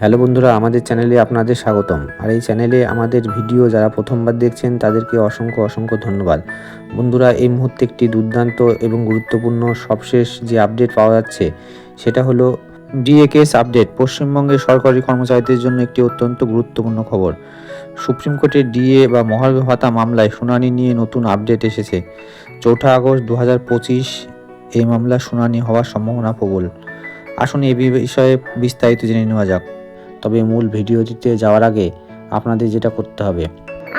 Hello বন্ধুরা, আমাদের চ্যানেলে আপনাদের স্বাগতম। আর এই চ্যানেলে আমাদের ভিডিও যারা প্রথমবার দেখছেন, তাদেরকে অসংখ্য অসংখ্য ধন্যবাদ। বন্ধুরা, এই মুহূর্তে একটি দুর্দান্ত এবং গুরুত্বপূর্ণ সবশেষ যে আপডেট পাওয়া যাচ্ছে, সেটা হলো ডিএকেএস আপডেট পশ্চিমবঙ্গের সরকারি কর্মচারীদের জন্য একটি অত্যন্ত গুরুত্বপূর্ণ খবর। সুপ্রিম কোর্টের ডিএ বা মহার্ঘ ভাতা মামলায় শুনানি নিয়ে নতুন আপডেট এসেছে। চৌঠা আগস্ট দু পঁচিশ এই মামলা শুনানি হওয়ার সম্ভাবনা প্রবল। আসুন এই বিষয়ে বিস্তারিত জেনে নেওয়া যাক। তবে মূল ভিডিওটিতে যাওয়ার আগে আপনাদের যেটা করতে হবে।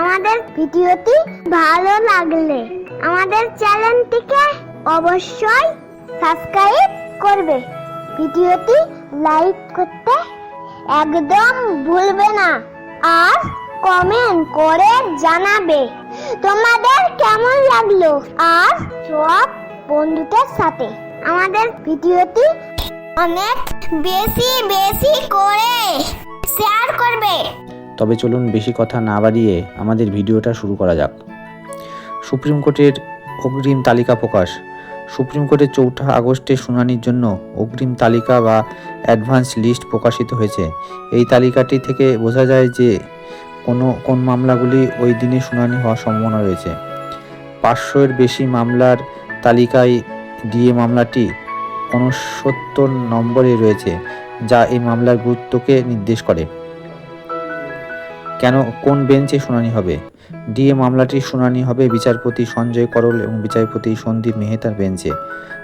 আমাদের ভিডিওটি ভালো লাগলে আমাদের চ্যানেলটিকে অবশ্যই সাবস্ক্রাইব করবে। ভিডিওটি লাইক করতে একদম ভুলবে না আর কমেন্ট করে জানাবে তোমাদের কেমন লাগল আর সব বন্ধুদের সাথে। আমাদের ভিডিওটি অনেক বেশি বেশি করে শেয়ার করবে। তবে চলুন বেশি কথা না বাড়িয়ে আমাদের ভিডিওটা শুরু করা যাক। সুপ্রিম কোর্টের অগ্রিম তালিকা প্রকাশ। সুপ্রিম কোর্টের চৌঠা আগস্টে শুনানির জন্য অগ্রিম তালিকা বা অ্যাডভান্স লিস্ট প্রকাশিত হয়েছে। এই তালিকাটি থেকে বোঝা যায় যে কোনো, কোন মামলাগুলি ওই দিনে শুনানি হওয়ার সম্ভাবনা রয়েছে। পাঁচশোর বেশি মামলার তালিকায় ডিএ মামলাটি উনসত্তর নম্বরে রয়েছে, যা এই মামলার গুরুত্বকে নির্দেশ করে। কেন? কোন বেঞ্চে শুনানি হবে? ডিএ মামলাটির শুনানি হবে বিচারপতি সঞ্জয় করল এবং বিচারপতি সন্দীপ মেহতার বেঞ্চে।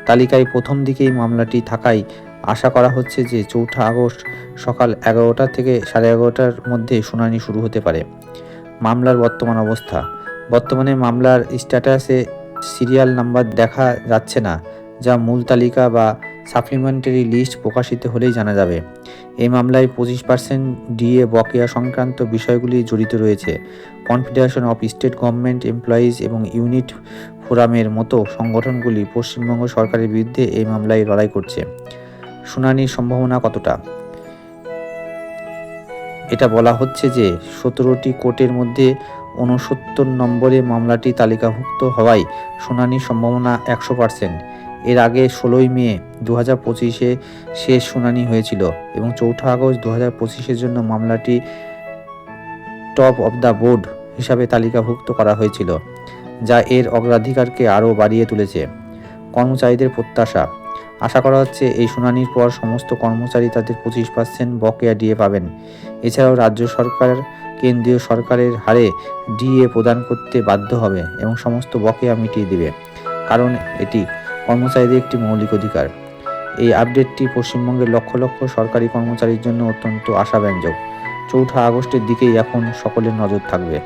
তালিকায় প্রথম দিকেই মামলাটি থাকায় আশা করা হচ্ছে যে চৌঠা আগস্ট সকাল এগারোটা থেকে সাড়ে এগারোটার মধ্যে শুনানি শুরু হতে পারে। মামলার বর্তমান অবস্থা। বর্তমানে মামলার স্ট্যাটাসে সিরিয়াল নাম্বার দেখা যাচ্ছে না। যা মূল তালিকা বা সাপ্লিমেন্টারি লিস্ট প্রকাশিত হলেই জানা যাবে। এই মামলায় পঁচিশ পার্সেন্ট ডিএ বকেয়া সংক্রান্ত বিষয়গুলি জড়িত রয়েছে। Confederation of state government employees এবং ইউনিট ফোরামের মতো সংগঠনগুলি পশ্চিমবঙ্গ সরকারের বিরুদ্ধে এই মামলায় লড়াই করছে। শুনানির সম্ভাবনা কতটা? এটা বলা হচ্ছে যে সতেরোটি কোর্টের মধ্যে ঊনসত্তর নম্বরে মামলাটি তালিকাভুক্ত হওয়ায় শুনানির সম্ভাবনা একশো পার্সেন্ট এর আগে ষোলোই মে দু হাজার পঁচিশে শেষ শুনানি হয়েছিল এবং চৌঠা আগস্ট দু হাজার পঁচিশের জন্য মামলাটি টপ অব দ্য বোর্ড হিসাবে তালিকাভুক্ত করা হয়েছিল, যা এর অগ্রাধিকারকে আরও বাড়িয়ে তুলেছে। কর্মচারীদের প্রত্যাশা। আশা করা হচ্ছে এই শুনানির পর সমস্ত কর্মচারী তাদের পঁচিশ পার্সেন্ট বকেয়া ডিএ পাবেন। এছাড়াও রাজ্য সরকার, কেন্দ্রীয় সরকারের হারে ডিএ প্রদান করতে বাধ্য হবে এবং সমস্ত বকেয়া মিটিয়ে দেবে, কারণ এটি কর্মচারীদের একটি মৌলিক অধিকার। এই আপডেটটি পশ্চিমবঙ্গের লক্ষ লক্ষ সরকারি কর্মচারীর জন্য অত্যন্ত আশাব্যঞ্জক। চৌঠা আগস্টের দিকেই এখন সকলের নজর থাকবে।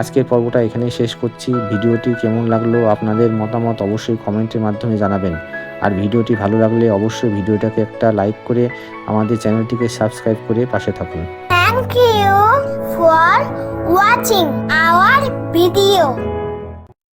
আজকের পর্বটা এখানেই শেষ করছি। ভিডিওটি কেমন লাগল আপনাদের মতামত অবশ্যই কমেন্টের মাধ্যমে জানাবেন। আর ভিডিওটি ভালো লাগলে অবশ্যই ভিডিওটাকে একটা লাইক করে আমাদের চ্যানেলটিকে সাবস্ক্রাইব করে পাশে থাকুন। Thank you for watching our video.